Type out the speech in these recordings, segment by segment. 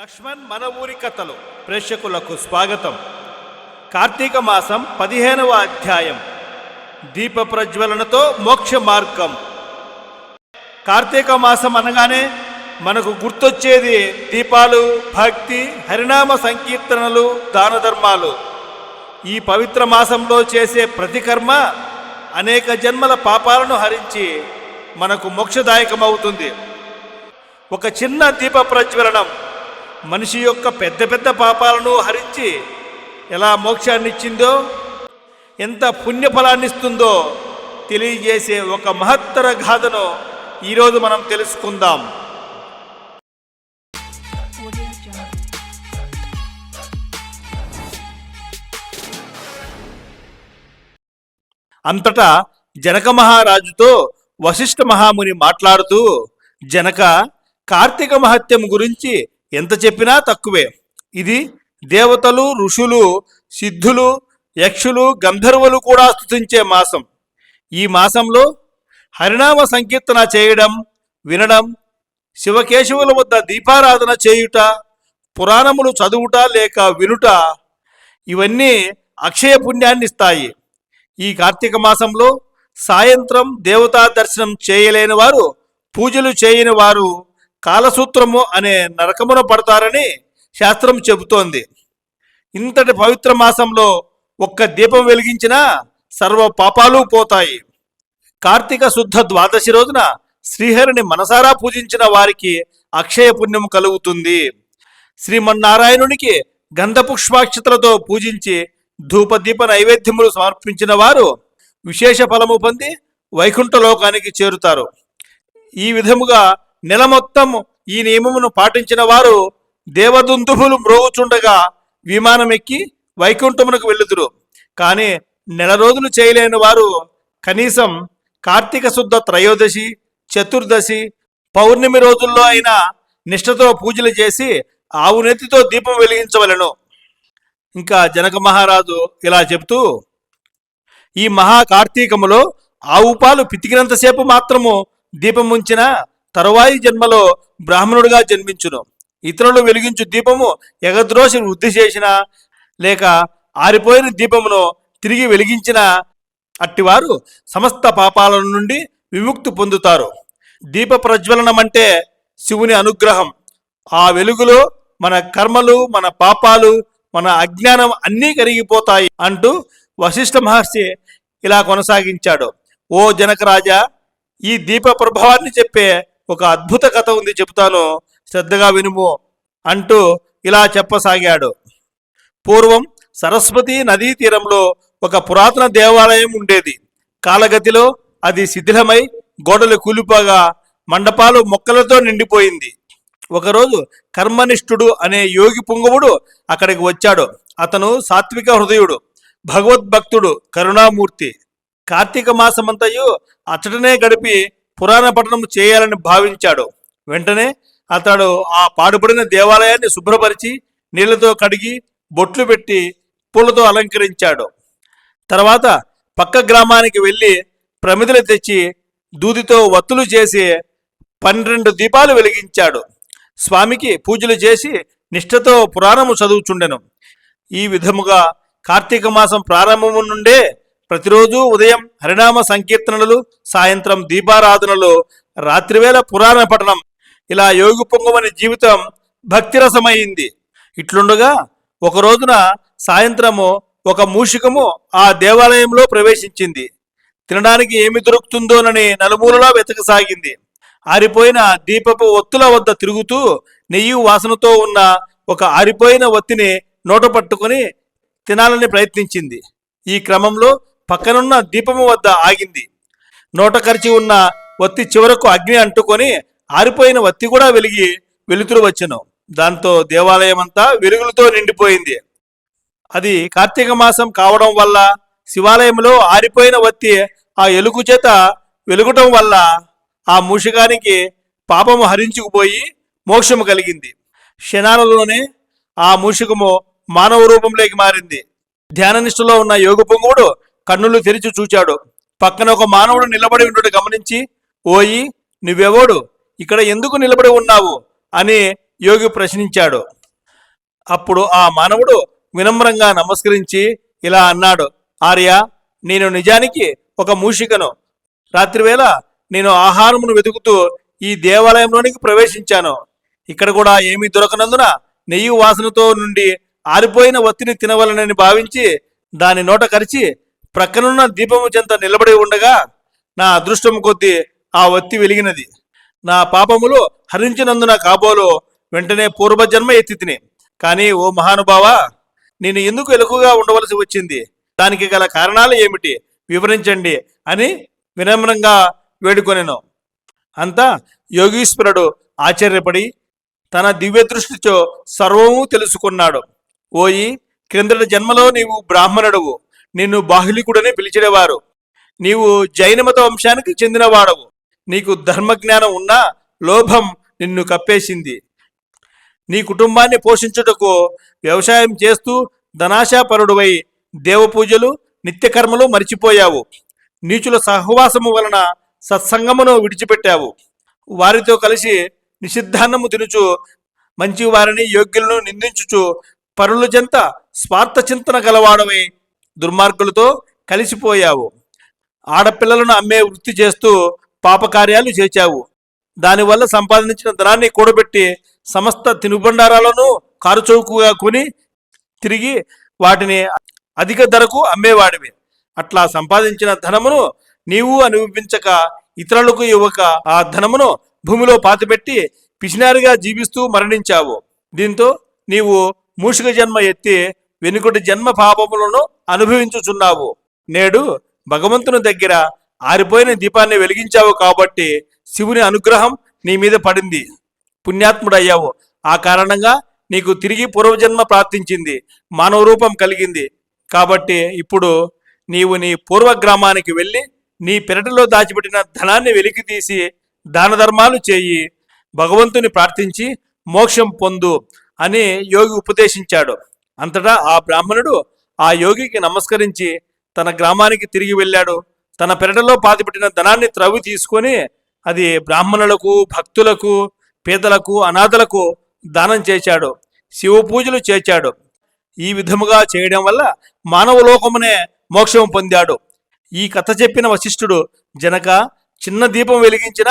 లక్ష్మణ్ మన ఊరి కథలు. ప్రేక్షకులకు స్వాగతం. కార్తీక మాసం పదిహేనవ అధ్యాయం. దీప ప్రజ్వలనతో మోక్ష మార్గం. కార్తీక మాసం అనగానే మనకు గుర్తొచ్చేది దీపాలు భక్తి హరినామ సంకీర్తనలు దాన ధర్మాలు. ఈ పవిత్ర మాసంలో చేసే ప్రతి కర్మ అనేక జన్మల పాపాలను హరించి మనకు మోక్షదాయకమవుతుంది. ఒక చిన్న దీప ప్రజ్వలనం మనిషి యొక్క పెద్ద పెద్ద పాపాలను హరించి ఎలా మోక్షాన్ని ఇచ్చిందో ఎంత పుణ్యఫలాన్ని ఇస్తుందో తెలియజేసే ఒక మహత్తర గాథను ఈరోజు మనం తెలుసుకుందాం. అంతటా జనక మహారాజుతో వశిష్ఠ మహాముని మాట్లాడుతూ జనక కార్తీక మహత్యం గురించి ఎంత చెప్పినా తక్కువే. ఇది దేవతలు ఋషులు సిద్ధులు యక్షులు గంధర్వులు కూడా స్థుతించే మాసం. ఈ మాసంలో హరినామ సంకీర్తన చేయడం వినడం శివకేశవుల వద్ద దీపారాధన చేయుట పురాణములు చదువుట లేక వినుట ఇవన్నీ అక్షయ పుణ్యాన్ని ఇస్తాయి ఈ కార్తీక మాసంలో సాయంత్రం దేవతా దర్శనం చేయలేని వారు పూజలు చేయని వారు కాలసూత్రము అనే నరకమున పడతారని శాస్త్రం చెబుతోంది. ఇంతటి పవిత్ర మాసంలో ఒక్క దీపం వెలిగించినా సర్వ పాపాలు పోతాయి. కార్తీక శుద్ధ ద్వాదశి రోజున శ్రీహరిని మనసారా పూజించిన వారికి అక్షయ పుణ్యం కలుగుతుంది. శ్రీమన్నారాయణునికి గంధపుష్పాక్షతలతో పూజించి ధూపదీప నైవేద్యములు సమర్పించిన వారు విశేష ఫలము పొంది వైకుంఠ లోకానికి చేరుతారు. ఈ విధముగా నెల మొత్తం ఈ నియమమును పాటించిన వారు దేవదుందుభులు మ్రోగుచుండగా విమానం ఎక్కి వైకుంఠమునకు వెళ్ళుదురు. కానీ నెల రోజులు చేయలేని వారు కనీసం కార్తీక శుద్ధ త్రయోదశి చతుర్దశి పౌర్ణమి రోజుల్లో అయినా నిష్ఠతో పూజలు చేసి ఆవు నెత్తితో దీపం వెలిగించవలెను. ఇంకా జనక మహారాజు ఇలా చెబుతూ ఈ మహా కార్తీకములో ఆవు పాలు పితికినంతసేపు మాత్రము దీపం ఉంచిన తరువాయి జన్మలో బ్రాహ్మణుడిగా జన్మించును. ఇతరులు వెలిగించు దీపము ఎగద్రోసి వృద్ధి చేసిన లేక ఆరిపోయిన దీపమును తిరిగి వెలిగించిన అట్టివారు సమస్త పాపాల నుండి విముక్తి పొందుతారు. దీప ప్రజ్వలనం అంటే శివుని అనుగ్రహం. ఆ వెలుగులో మన కర్మలు మన పాపాలు మన అజ్ఞానం అన్నీ కరిగిపోతాయి అంటూ వశిష్ఠ మహర్షి ఇలా కొనసాగించాడు. ఓ జనకరాజా ఈ దీప ప్రభావాన్ని చెప్పే ఒక అద్భుత కథ ఉంది చెబుతాను. శ్రద్ధగా వినుము అంటూ ఇలా చెప్పసాగాడు. పూర్వం సరస్వతి నదీ తీరంలో ఒక పురాతన దేవాలయం ఉండేది. కాలగతిలో అది శిథిలమై గోడలు కూలిపోగా మండపాలు మొక్కలతో నిండిపోయింది. ఒకరోజు కర్మనిష్ఠుడు అనే యోగి పుంగవుడు అక్కడికి వచ్చాడు. అతను సాత్విక హృదయుడు భగవద్భక్తుడు కరుణామూర్తి. కార్తీక మాసమంతయు అతడనే గడిపి పురాణ పట్టణం చేయాలని భావించాడు. వెంటనే అతడు ఆ పాడుపడిన దేవాలయాన్ని శుభ్రపరిచి నీళ్ళతో కడిగి బొట్లు పెట్టి పూలతో అలంకరించాడు. తర్వాత పక్క గ్రామానికి వెళ్ళి ప్రమిదలు తెచ్చి దూదితో వత్తులు చేసి పన్నెండు దీపాలు వెలిగించాడు. స్వామికి పూజలు చేసి నిష్ఠతో పురాణము చదువుచుండెను. ఈ విధముగా కార్తీక మాసం ప్రారంభము నుండే ప్రతిరోజు ఉదయం హరినామ సంకీర్తనలు సాయంత్రం దీపారాధనలు రాత్రివేళ పురాణ పఠనం. ఇలా యోగి పొంగమని జీవితం భక్తిరసమైంది. ఇట్లుండగా ఒక రోజున సాయంత్రము ఒక మూషికము ఆ దేవాలయంలో ప్రవేశించింది. తినడానికి ఏమి దొరుకుతుందోనని నలుమూలలా వెతకసాగింది. ఆరిపోయిన దీపపు ఒత్తుల వద్ద తిరుగుతూ నెయ్యి వాసనతో ఉన్న ఒక ఆరిపోయిన ఒత్తిని నోట పట్టుకుని తినాలని ప్రయత్నించింది. ఈ క్రమంలో పక్కనున్న దీపము వద్ద ఆగింది. నోట కరిచి ఉన్న వత్తి చివరకు అగ్ని అంటుకొని ఆరిపోయిన వత్తి కూడా వెలిగి వెలుతురు వచ్చెను. దాంతో దేవాలయం అంతా వెలుగులతో నిండిపోయింది. అది కార్తీక మాసం కావడం వల్ల శివాలయంలో ఆరిపోయిన వత్తి ఆ ఎలుగు చేత వెలుగటం వల్ల ఆ మూషికానికి పాపము హరించుకుపోయి మోక్షము కలిగింది. క్షణాలలోనే ఆ మూషికము మానవ రూపంలోకి మారింది. ధ్యాననిష్టలో ఉన్న యోగ పొంగుడు కన్నులు తెరిచి చూచాడు. పక్కన ఒక మానవుడు నిలబడి ఉండడు గమనించి ఓయి నువ్వెవడు? ఇక్కడ ఎందుకు నిలబడి ఉన్నావు? అని యోగి ప్రశ్నించాడు. అప్పుడు ఆ మానవుడు వినమ్రంగా నమస్కరించి ఇలా అన్నాడు ఆర్య నేను నిజానికి ఒక మూషికను. రాత్రివేళ నేను ఆహారమును వెతుకుతూ ఈ దేవాలయంలోనికి ప్రవేశించాను. ఇక్కడ కూడా ఏమీ దొరకనందున నెయ్యి వాసనతో నుండి ఆరిపోయిన వత్తిని తినవలనని భావించి దాని నోట కరిచి ప్రక్కనున్న దీపము చెంత నిలబడి ఉండగా నా అదృష్టం కొద్దీ ఆ వత్తి వెలిగినది. నా పాపములు హరించినందున కాబోలు వెంటనే పూర్వజన్మ ఎత్తి తిని కానీ ఓ మహానుభావా నేను ఎందుకు ఎలుకగా ఉండవలసి వచ్చింది? దానికి గల కారణాలు ఏమిటి? వివరించండి అని వినమ్రంగా వేడుకొనెను. అంతా యోగీశ్వరుడు ఆశ్చర్యపడి తన దివ్య దృష్టితో సర్వము తెలుసుకున్నాడు. ఓయి క్రిందటి జన్మలో నీవు బ్రాహ్మణుడువు. నిన్ను బాహులికుడని పిలిచినవారు. నీవు జైనమత వంశానికి చెందినవాడవు. నీకు ధర్మజ్ఞానం ఉన్నా లోభం నిన్ను కప్పేసింది. నీ కుటుంబాన్ని పోషించుటకు వ్యవసాయం చేస్తూ ధనాశాపరుడువై దేవపూజలు నిత్యకర్మలు మరిచిపోయావు. నీచుల సహవాసము వలన సత్సంగమును విడిచిపెట్టావు. వారితో కలిసి నిషిద్ధాన్నము తినుచు మంచి వారిని యోగ్యులను నిందించుచు పరుల చెంత స్వార్థ చింతన గలవాడవై దుర్మార్గులతో కలిసిపోయావు. ఆడపిల్లలను అమ్మే వృత్తి చేస్తూ పాపకార్యాలు చేశావు. దానివల్ల సంపాదించిన ధనాన్ని కూడబెట్టి సమస్త తినుబండారాలను కారుచౌకుగా కొని తిరిగి వాటిని అధిక ధరకు అమ్మేవాడివి. అట్లా సంపాదించిన ధనమును నీవు అనుభవించక ఇతరులకు ఇవ్వక ఆ ధనమును భూమిలో పాతిపెట్టి పిసినారిగా జీవిస్తూ మరణించావు. దీంతో నీవు మూషిక జన్మ ఎత్తి వెనుకటి జన్మ పాపములను అనుభవించుచున్నావు. నేడు భగవంతుని దగ్గర ఆరిపోయిన దీపాన్ని వెలిగించావు కాబట్టి శివుని అనుగ్రహం నీ మీద పడింది. పుణ్యాత్ముడయ్యావు. ఆ కారణంగా నీకు తిరిగి పూర్వజన్మ ప్రాప్తించింది. మానవ రూపం కలిగింది. కాబట్టి ఇప్పుడు నీవు నీ పూర్వ గ్రామానికి వెళ్ళి నీ పెరటిలో దాచిపెట్టిన ధనాన్ని వెలికి తీసి దాన ధర్మాలు చేయి. భగవంతుని ప్రార్థించి మోక్షం పొందు అని యోగి ఉపదేశించాడు. అంతటా ఆ బ్రాహ్మణుడు ఆ యోగికి నమస్కరించి తన గ్రామానికి తిరిగి వెళ్ళాడు. తన పెరటలో పాతిపెట్టిన ధనాన్ని త్రవ్వి తీసుకొని అది బ్రాహ్మణులకు భక్తులకు పేదలకు అనాథలకు దానం చేశాడు. శివ పూజలు చేశాడు. ఈ విధముగా చేయడం వల్ల మానవ లోకమునే మోక్షం పొందాడు. ఈ కథ చెప్పిన వశిష్ఠుడు జనక చిన్న దీపం వెలిగించిన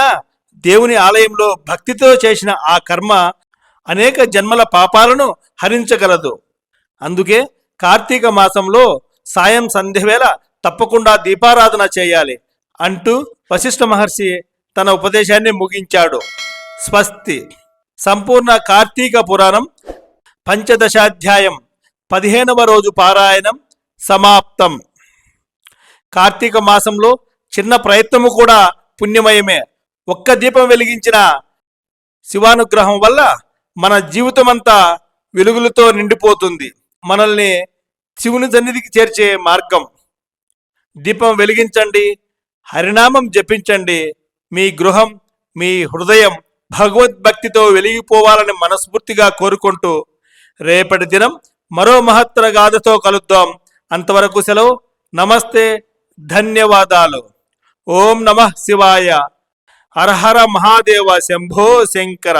దేవుని ఆలయంలో భక్తితో చేసిన ఆ కర్మ అనేక జన్మల పాపాలను హరించగలదు. అందుకే కార్తీక మాసంలో సాయం సంధ్యవేళ తప్పకుండా దీపారాధన చేయాలి అంటూ వశిష్ఠ మహర్షి తన ఉపదేశాన్ని ముగించాడు. స్వస్తి. సంపూర్ణ కార్తీక పురాణం పంచదశాధ్యాయం పదిహేనవ రోజు పారాయణం సమాప్తం. కార్తీక మాసంలో చిన్న ప్రయత్నము కూడా పుణ్యమయమే. ఒక్క దీపం వెలిగించిన శివానుగ్రహం వల్ల మన జీవితమంతా వెలుగులతో నిండిపోతుంది. మనల్ని శివుని సన్నిధికి చేర్చే మార్గం. దీపం వెలిగించండి హరినామం జపించండి. మీ గృహం మీ హృదయం భగవద్భక్తితో వెలిగిపోవాలని మనస్ఫూర్తిగా కోరుకుంటూ రేపటి దినం మరో మహత్తర గాథతో కలుద్దాం. అంతవరకు సెలవు. నమస్తే. ధన్యవాదాలు. ఓం నమ శివాయ. హరహర మహాదేవ శంభో శంకర.